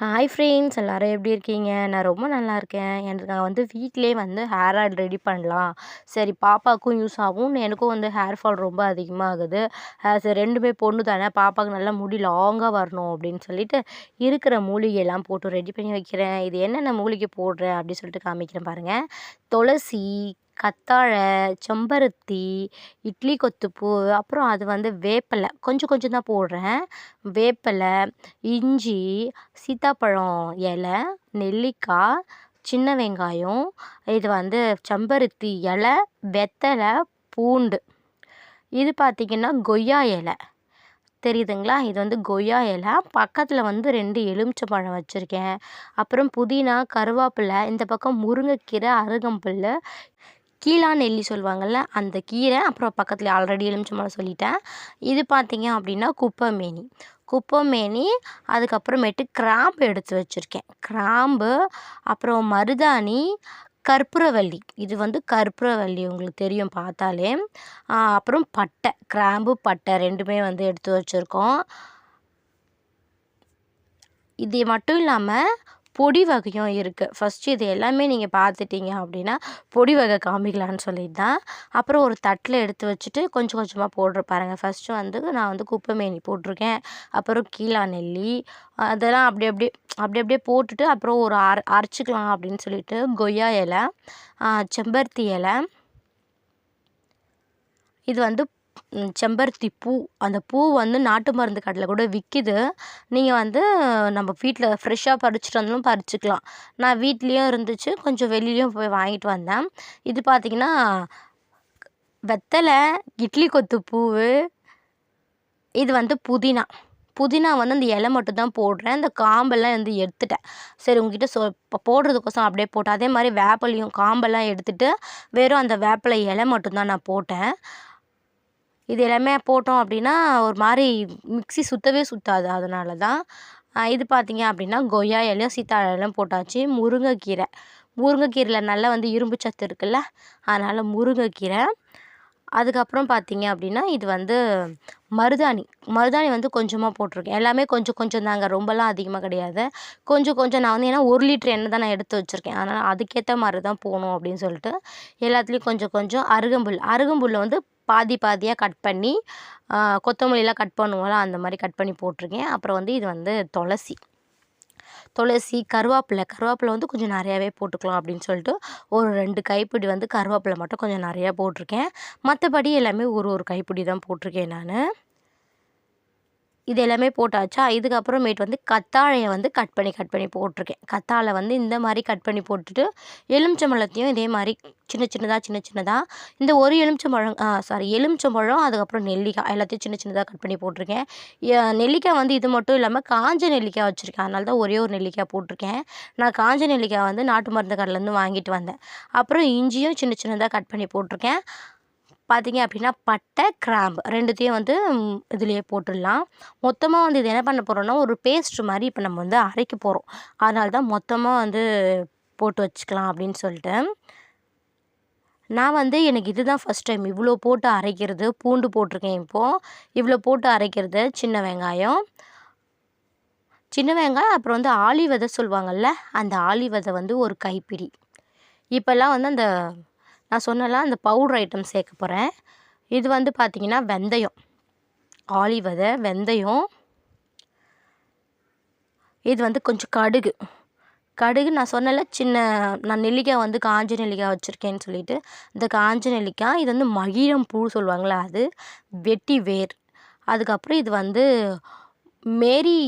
Hi friends எல்லோரும் எப்படி இருக்கீங்க? நான் ரொம்ப நல்லா இருக்கேன். எனக்கு நான் வந்து வீட்டிலே வந்து ஹேர் ஆயில் ரெடி பண்ணலாம். சரி பாப்பாவுக்கும் யூஸ் ஆகும். எனக்கும் வந்து ஹேர் ஃபால் ரொம்ப அதிகமாகுது. சரி ரெண்டுமே பொண்ணு தானே. பாப்பாவுக்கு நல்லா முடி லாங்காக வரணும் அப்படின்னு சொல்லிட்டு இருக்கிற மூலிகையெல்லாம் போட்டு ரெடி பண்ணி வைக்கிறேன். இது என்னென்ன மூலிகை போடுறேன் அப்படின்னு சொல்லிட்டு காமிக்கிறேன் பாருங்கள் துளசி கத்தாழை செம்பருத்தி இட்லி கொத்துப்பூ அப்புறம் அது வந்து வேப்பிலை. கொஞ்சம் கொஞ்சம் தான் போடுறேன். வேப்பிலை இஞ்சி சீத்தாப்பழம் இலை நெல்லிக்காய் சின்ன வெங்காயம் இது வந்து செம்பருத்தி இலை வெத்தலை பூண்டு. இது பார்த்திங்கன்னா கொய்யா இலை. தெரியுதுங்களா? இது வந்து கொய்யா இலை. பக்கத்தில் வந்து ரெண்டு எலுமிச்சம்பழம் வச்சுருக்கேன். அப்புறம் புதினா கருவேப்பிலை இந்த பக்கம் முருங்கைக்கீரை அருகம்புல் கீழா நெல்லி சொல்லுவாங்கள்ல அந்த கீரை அப்புறம் பக்கத்தில் ஆல்ரெடி எலுமிச்சம்பழம் சொல்லிட்டேன். இது பார்த்தீங்க அப்படின்னா குப்பைமேனி. குப்பைமேனி அதுக்கப்புறமேட்டு கிராம்பு எடுத்து வச்சுருக்கேன். கிராம்பு அப்புறம் மருதாணி கற்பூரவள்ளி. இது வந்து கற்பூரவள்ளி உங்களுக்கு தெரியும் பார்த்தாலே. அப்புறம் பட்டை கிராம்பு பட்டை ரெண்டுமே வந்து எடுத்து வச்சுருக்கோம். இது மட்டும் இல்லாமல் பொடி வகையும் இருக்குது ஃபஸ்ட்டு இது எல்லாமே நீங்கள் பார்த்துட்டீங்க அப்படின்னா பொடி வகை காமிக்கலான்னு சொல்லிட்டு தான் அப்புறம் ஒரு தட்டில் எடுத்து வச்சுட்டு கொஞ்சம் கொஞ்சமாக போடுற பாருங்கள் ஃபஸ்ட்டு வந்து நான் வந்து குப்பைமேனி போட்டிருக்கேன். அப்புறம் கீழா நெல்லி அதெல்லாம் அப்படி அப்படியே அப்படி அப்படியே போட்டுட்டு அப்புறம் ஒரு அர அரைச்சிக்கலாம் அப்படின்னு சொல்லிட்டு கொய்யா இலை செம்பருத்தி இலை. இது வந்து செம்பருத்தி பூ. அந்த பூ வந்து நாட்டு மருந்து கடையில் கூட விற்கிது நீங்கள் வந்து நம்ம வீட்டில் ஃப்ரெஷ்ஷாக பறிச்சுட்டு வந்தாலும் பறிச்சுக்கலாம். நான் வீட்லேயும் இருந்துச்சு. கொஞ்சம் வெளிலேயும் போய் வாங்கிட்டு வந்தேன். இது பார்த்திங்கன்னா வெத்தலை இட்லி கொத்து பூ இது வந்து புதினா. புதினா வந்து அந்த இலை மட்டும் தான் போடுறேன். அந்த காம்பெல்லாம் வந்து எடுத்துட்டேன். சரி உங்ககிட்ட சொ இப்போ போடுறதுக்கோசம் அப்படியே போட்டேன். அதே மாதிரி வேப்பிலையும் காம்பெல்லாம் எடுத்துகிட்டு வெறும் அந்த வேப்பிலை இலை மட்டும்தான் நான் போட்டேன். இது எல்லாமே போட்டோம் அப்படின்னா ஒரு மாதிரி மிக்ஸி சுற்றவே சுற்றாது அதனால தான் இது பார்த்திங்க அப்படின்னா கொய்யா இலையும் சீத்தாழை இலையும் போட்டாச்சு. முருங்கைக்கீரை. முருங்கைக்கீரையில் நல்லா வந்து இரும்பு சத்து இருக்குல்ல? அதனால் முருங்கைக்கீரை அதுக்கப்புறம் பார்த்திங்க அப்படின்னா இது வந்து மருதாணி. மருதாணி வந்து கொஞ்சமாக போட்டிருக்கேன். எல்லாமே கொஞ்சம் கொஞ்சம் தாங்க. ரொம்பலாம் அதிகமாக கிடையாது. கொஞ்சம் கொஞ்சம் நான் வந்து ஏன்னா ஒரு லிட்டர் எண்ணெய் தான் நான் எடுத்து வச்சுருக்கேன். அதனால் அதுக்கேற்ற மாதிரி தான் போகணும் அப்படின்னு சொல்லிட்டு எல்லாத்துலேயும் கொஞ்சம் கொஞ்சம் அருகம்புல். அருகம்புல்லை வந்து பாதி பாதியாக கட் பண்ணி கொத்தமல்லிலாம் கட் பண்ணுவோம்ல அந்த மாதிரி கட் பண்ணி போட்டிருக்கேன். அப்புறம் வந்து இது வந்து துளசி. துளசி கருவேப்பிலை கருவேப்பிலை வந்து கொஞ்சம் நிறையாவே போட்டுக்கலாம் அப்படின்னு சொல்லிட்டு ஒரு ரெண்டு கைப்பிடி வந்து கருவேப்பிலை மட்டும் கொஞ்சம் நிறையா போட்டிருக்கேன். மற்றபடி எல்லாமே ஒரு ஒரு கைப்பிடி தான் போட்டிருக்கேன் நான். இது எல்லாமே போட்டாச்சா? இதுக்கப்புறமேட்டு வந்து கத்தாழையை வந்து கட் பண்ணி கட் பண்ணி போட்டிருக்கேன். கத்தாழை வந்து இந்த மாதிரி கட் பண்ணி போட்டுட்டு எலுமிச்சம்பழத்தையும் இதே மாதிரி சின்ன சின்னதாக சின்ன சின்னதாக இந்த ஒரு எலுமிச்சம்பழம் சாரி எலுமிச்சம்பழம் அதுக்கப்புறம் நெல்லிக்காய் எல்லாத்தையும் சின்ன சின்னதாக கட் பண்ணி போட்டிருக்கேன். நெல்லிக்காய் வந்து இது மட்டும் இல்லாமல் காஞ்ச நெல்லிக்காய் வச்சுருக்கேன். அதனால தான் ஒரே ஒரு நெல்லிக்காய் போட்டிருக்கேன். நான் காஞ்ச நெல்லிக்காய் வந்து நாட்டு மருந்து கடையிலேருந்து வாங்கிட்டு வந்தேன். அப்புறம் இஞ்சியும் சின்ன சின்னதாக கட் பண்ணி போட்டிருக்கேன். பார்த்திங்க அப்படின்னா பட்டை கிராம்பு ரெண்டுத்தையும் வந்து இதுலேயே போட்டுடலாம். மொத்தமாக வந்து இது என்ன பண்ண போகிறோன்னா ஒரு பேஸ்ட் மாதிரி இப்போ நம்ம வந்து அரைக்க போகிறோம் அதனால தான் மொத்தமாக வந்து போட்டு வச்சுக்கலாம் அப்படின்னு சொல்லிட்டு. நான் வந்து எனக்கு இதுதான் ஃபஸ்ட் டைம் இவ்வளோ போட்டு அரைக்கிறது பூண்டு போட்டிருக்கேன் இப்போது இவ்வளோ போட்டு அரைக்கிறது சின்ன வெங்காயம். சின்ன வெங்காயம் அப்புறம் வந்து ஆளி விதை சொல்லுவாங்கள்ல அந்த ஆளி விதை வந்து ஒரு கைப்பிடி. இப்போல்லாம் வந்து அந்த நான் சொன்னலாம் அந்த பவுடர் ஐட்டம் சேர்க்க போகிறேன் இது வந்து பார்த்திங்கன்னா வெந்தயம். ஆளி வெந்தயம். இது வந்து கொஞ்சம் கடுகு. கடுகு நான் சொன்னல சின்ன நான் நெல்லிக்காய் வந்து காஞ்ச நெல்லிக்காய் வச்சுருக்கேன்னு சொல்லிட்டு இந்த காஞ்ச நெல்லிக்காய் இது வந்து மகிழம் பூ சொல்லுவாங்களே அது வெட்டி வேர். அதுக்கப்புறம் இது வந்து மேரி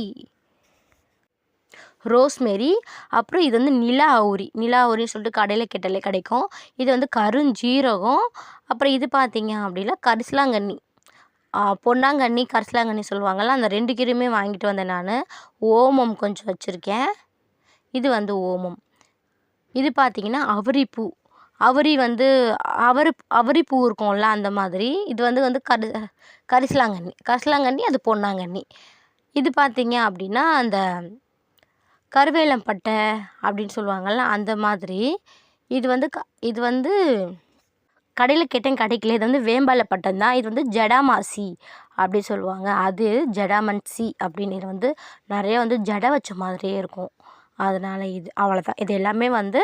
ரோஸ்மேரி அப்புறம் இது வந்து நிலா அவுரி. நிலா அவுரின்னு சொல்லிட்டு கடையில் கேட்டாலே கிடைக்கும். இது வந்து கருஞ்சீரகம். அப்புறம் இது பார்த்தீங்க அப்படின்னா கரிசலாங்கண்ணி. பொன்னாங்கண்ணி கரிசலாங்கண்ணி சொல்லுவாங்கள்ல அந்த ரெண்டு கீரையுமே வாங்கிட்டு வந்தேன் நான். ஓமம் கொஞ்சம் வச்சுருக்கேன். இது வந்து ஓமம். இது பார்த்திங்கன்னா அவரிப்பூ. அவரி வந்து அவரி அவரி பூ இருக்கும்ல அந்த மாதிரி. இது வந்து வந்து கரி கரிசலாங்கண்ணி. கரிசலாங்கண்ணி அது பொன்னாங்கண்ணி. இது பார்த்திங்க அப்படின்னா அந்த கருவேலம்பட்டை அப்படின்னு சொல்லுவாங்கள்ல அந்த மாதிரி. இது வந்து க இது வந்து கடையில் கேட்டேன் கிடைக்கல. இது வந்து வேம்பால பட்டம் தான். இது வந்து ஜடாமாசி அப்படி சொல்லுவாங்க. அது ஜடாமன்சி அப்படின்னு இது வந்து நிறைய வந்து ஜடை வச்ச மாதிரியே இருக்கும். அதனால் இது அவ்வளோதான் இது எல்லாமே வந்து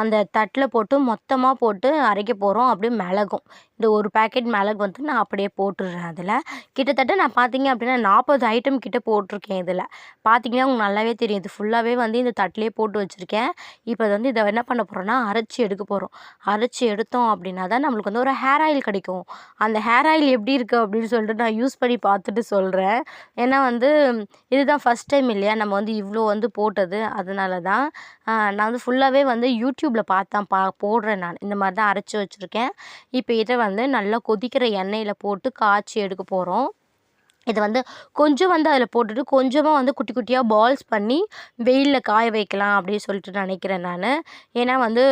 அந்த தட்டில் போட்டு மொத்தமாக போட்டு அரைக்க போகிறோம் அப்படியே மிளகும். இந்த ஒரு பேக்கெட் மிளகு வந்து நான் அப்படியே போட்டுடுறேன் அதில். கிட்டத்தட்ட நான் பார்த்தீங்க அப்படின்னா நாற்பது ஐட்டம் கிட்ட போட்டிருக்கேன் இதில். பார்த்தீங்கன்னா உங்களுக்கு நல்லாவே தெரியும். இது ஃபுல்லாகவே வந்து இந்த தட்டிலே போட்டு வச்சுருக்கேன். இப்போ வந்து இதை என்ன பண்ண போகிறோன்னா அரைச்சி எடுக்க போகிறோம் அரைச்சி எடுத்தோம் அப்படின்னா தான் நம்மளுக்கு வந்து ஒரு ஹேர் ஆயில் கிடைக்கும். அந்த ஹேர் ஆயில் எப்படி இருக்குது அப்படின்னு சொல்லிட்டு நான் யூஸ் பண்ணி பார்த்துட்டு சொல்கிறேன் ஏன்னா வந்து இதுதான் ஃபஸ்ட் டைம் இல்லையா? நம்ம வந்து இவ்வளோ வந்து போட்டது. அதனால தான் நான் வந்து ஃபுல்லாகவே வந்து யூடியூப்பில் பார்த்து பா போடுறேன் நான். இந்த மாதிரி தான் அரைச்சி வச்சுருக்கேன். இப்போ இதை வந்து வந்து நல்லா கொதிக்கிற எண்ணெயில் போட்டு காய்ச்சி எடுக்க போகிறோம் இதை வந்து கொஞ்சம் வந்து அதில் போட்டுட்டு கொஞ்சமாக வந்து குட்டி குட்டியாக பால்ஸ் பண்ணி வெயிலில் காய வைக்கலாம் அப்படின்னு சொல்லிட்டு நினைக்கிறேன் நான். ஏன்னா வந்து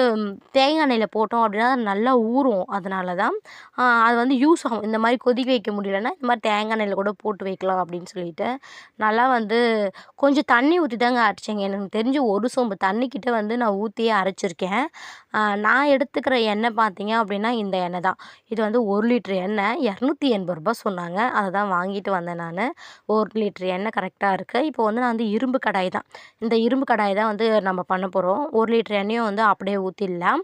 தேங்காய் எண்ணெயில் போட்டோம் அப்படின்னா நல்லா ஊறும் அதனால தான் அது வந்து யூஸ் ஆகும். இந்த மாதிரி கொதிக்க வைக்க முடியலன்னா இந்த மாதிரி தேங்காய் எண்ணெயில் கூட போட்டு வைக்கலாம் அப்படின்னு சொல்லிட்டு. நல்லா வந்து கொஞ்சம் தண்ணி ஊற்றி தாங்க அரைச்சேங்க. எனக்கு தெரிஞ்சு ஒரு சோம்பு தண்ணிக்கிட்ட வந்து நான் ஊற்றியே அரைச்சிருக்கேன். நான் எடுத்துக்கிற எண்ணெய் பார்த்தீங்க அப்படின்னா இந்த எண்ணெய் தான். இது வந்து ஒரு லிட்டர் எண்ணெய். இரநூத்தி எண்பது ரூபா சொன்னாங்க. அதை தான் வாங்கிட்டு வந்தேன் நான். ஒரு லிட்ரு எண்ணெய் கரெக்டாக இருக்குது இப்போ வந்து நான் வந்து இரும்பு கடாய் தான். இந்த இரும்பு கடாய் தான் வந்து நம்ம பண்ண போகிறோம் ஒரு லிட்ரு எண்ணெயும் வந்து அப்படியே ஊற்றிடலாம்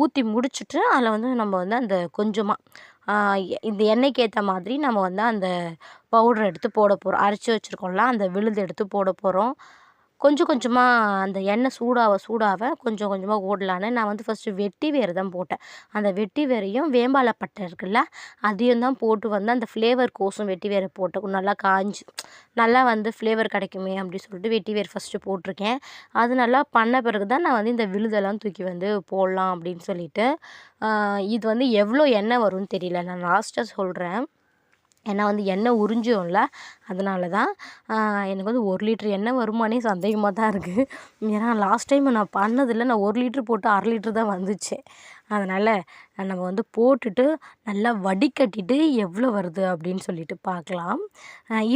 ஊற்றி முடிச்சுட்டு அதில் வந்து நம்ம வந்து அந்த கொஞ்சமாக இந்த எண்ணெய்க்கு ஏற்ற மாதிரி நம்ம வந்து அந்த பவுடர் எடுத்து போட போகிறோம் அரைச்சி வச்சுருக்கோம்ல அந்த விழுது எடுத்து போட போகிறோம் கொஞ்சம் கொஞ்சமாக அந்த எண்ணெய் சூடாக சூடாக கொஞ்சம் கொஞ்சமாக ஓடலான்னு நான் வந்து ஃபஸ்ட்டு வெட்டி வேர் தான் போட்டேன். அந்த வெட்டி வேரையும் வேம்பாலப்பட்டை இருக்குல்ல அதையும் தான் போட்டு வந்து அந்த ஃப்ளேவர் கோசம் வெட்டி வேரை போட்டு நல்லா காஞ்சி நல்லா வந்து ஃப்ளேவர் கிடைக்குமே அப்படி சொல்லிட்டு வெட்டி வேர் ஃபஸ்ட்டு போட்டிருக்கேன். அது நல்லா பண்ண பிறகு தான் நான் வந்து இந்த விழுதெல்லாம் தூக்கி வந்து போடலாம் அப்படின்னு சொல்லிட்டு இது வந்து எவ்வளோ எண்ணெய் வரும்னு தெரியல. நான் லாஸ்ட்டாக சொல்கிறேன் ஏன்னா வந்து எண்ணெய் உறிஞ்சும்ல அதனால தான் எனக்கு வந்து ஒரு லிட்ரு எண்ணெய் வருமானே சந்தேகமாக தான் இருக்குது ஏன்னா லாஸ்ட் டைம் நான் பண்ணதில்லை நான் ஒரு லிட்ரு போட்டு அரை லிட்ரு தான் வந்துச்சு. அதனால் நம்ம வந்து போட்டுட்டு நல்லா வடிகட்டிட்டு எவ்வளோ வருது அப்படின்னு சொல்லிட்டு பார்க்கலாம்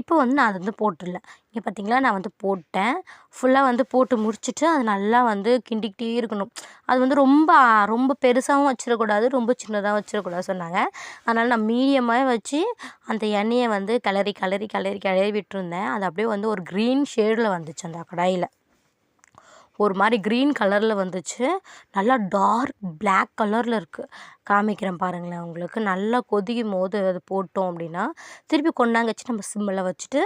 இப்போ வந்து நான் அதை வந்து போட்டுடல. இங்கே பார்த்தீங்களா நான் வந்து போட்டேன். ஃபுல்லாக வந்து போட்டு முடிச்சுட்டு அது நல்லா வந்து கிண்டிக்கிட்டே இருக்கணும். அது வந்து ரொம்ப ரொம்ப பெருசாகவும் வச்சிடக்கூடாது ரொம்ப சின்னதாக வச்சிடக்கூடாது சொன்னாங்க. அதனால் நான் மீடியமாக வச்சு அந்த எண்ணெயை வந்து கிளறி கிளறி கிளறி கிளறி விட்டுருந்தேன். அது அப்படியே வந்து ஒரு க்ரீன் ஷேடில் வந்துச்சு அந்த கடாயில். ஒரு மாதிரி க்ரீன் கலரில் வந்துச்சு. நல்லா டார்க் பிளாக் கலரில் இருக்குது காமிக்கிறேன் பாருங்களேன் உங்களுக்கு. நல்லா கொதிக்கும் போது அது போட்டோம் அப்படின்னா திருப்பி கொண்டாங்க வச்சு நம்ம சிம்மில் வச்சுட்டு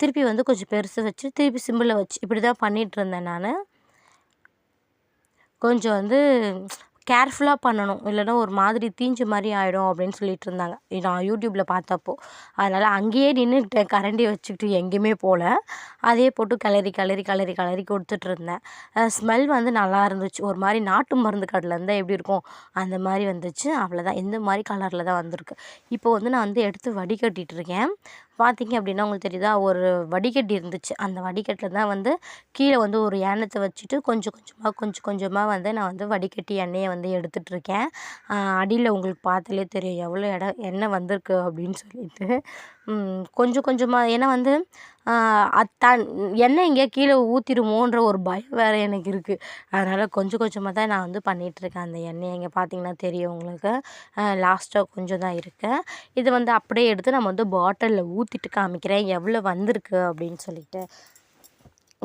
திருப்பி வந்து கொஞ்சம் பெருசு வச்சு திருப்பி சிம்மில் வச்சு இப்படி தான் பண்ணிகிட்ருந்தேன் நான். கொஞ்சம் வந்து கேர்ஃபுல்லாக பண்ணணும். இல்லைன்னா ஒரு மாதிரி தீஞ்ச மாதிரி ஆகிடும் அப்படின்னு சொல்லிட்டு இருந்தாங்க. நான் யூடியூப்பில் பார்த்தப்போ. அதனால் அங்கேயே நின்றுக்கிட்டேன் கரண்டி வச்சுக்கிட்டு எங்கேயுமே போகல அதே போட்டு கிளறி கிளறி கிளறி கிளறி கொடுத்துட்ருந்தேன் ஸ்மெல் வந்து நல்லா இருந்துச்சு. ஒரு மாதிரி நாட்டு மருந்து கடையில் இருந்தால் எப்படி இருக்கும்? அந்த மாதிரி வந்துச்சு. அவ்வளோதான் இந்த மாதிரி கலரில் தான் வந்திருக்கு. இப்போ வந்து நான் வந்து எடுத்து வடிகட்டிகிட்டு இருக்கேன். பார்த்தீங்க அப்படின்னா உங்களுக்கு தெரியுதா? ஒரு வடிகட்டி இருந்துச்சு. அந்த வடிகட்டில் தான் வந்து கீழே வந்து ஒரு ஏனத்தை வச்சுட்டு கொஞ்சம் கொஞ்சமாக கொஞ்சம் கொஞ்சமாக வந்து நான் வந்து வடிகட்டி எண்ணெயை வந்து எடுத்துகிட்ருக்கேன் அடியில் உங்களுக்கு பார்த்தாலே தெரியும். எவ்வளோ இடம் எண்ணெய் வந்திருக்கு அப்படின்னு சொல்லிட்டு. கொஞ்சம் கொஞ்சமாக ஏன்னா வந்து அத்தான் எண்ணெய் எங்கேயா கீழே ஊற்றிடுமோன்ற ஒரு பயம் வேறு எனக்கு இருக்குது அதனால் கொஞ்சம் கொஞ்சமாக தான் நான் வந்து பண்ணிகிட்ருக்கேன் அந்த எண்ணெயை இங்கே பார்த்தீங்கன்னா தெரியும் உங்களுக்கு. லாஸ்ட்டாக கொஞ்சம் தான் இருக்குது இது வந்து அப்படியே எடுத்து நம்ம வந்து பாட்டிலில் ஊற்றி ஊற்றிட்டு காமிக்கிறேன். எவ்வளோ வந்திருக்கு அப்படின்னு சொல்லிட்டு.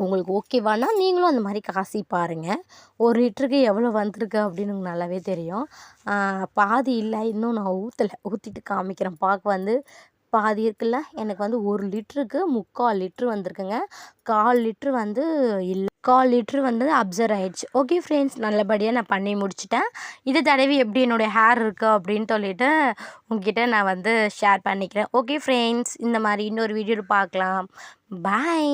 உங்களுக்கு ஓகேவானா நீங்களும் அந்த மாதிரி காசி பாருங்கள் ஒரு லிட்டருக்கு எவ்வளோ வந்திருக்கு அப்படின்னு உங்களுக்கு நல்லாவே தெரியும். பாதி இல்லை இன்னும் நான் ஊற்றலை ஊற்றிட்டு காமிக்கிறேன். பார்க்க வந்து பாதி இருக்குல்ல? எனக்கு வந்து ஒரு லிட்டருக்கு முக்கால் லிட்ரு வந்திருக்குங்க. கால் லிட்ரு வந்து இல்லை. கால் லிட்ரு வந்து அப்சர்வ் ஆகிடுச்சு ஓகே ஃப்ரெண்ட்ஸ் நல்லபடியாக நான் பண்ணி முடிச்சிட்டேன். இது தடவி எப்படி என்னுடைய ஹேர் இருக்குது அப்படின்னு சொல்லிட்டு உங்ககிட்ட நான் வந்து ஷேர் பண்ணிக்கிறேன். ஓகே ஃப்ரெண்ட்ஸ் இந்த மாதிரி இன்னொரு வீடியோ பார்க்கலாம். பாய்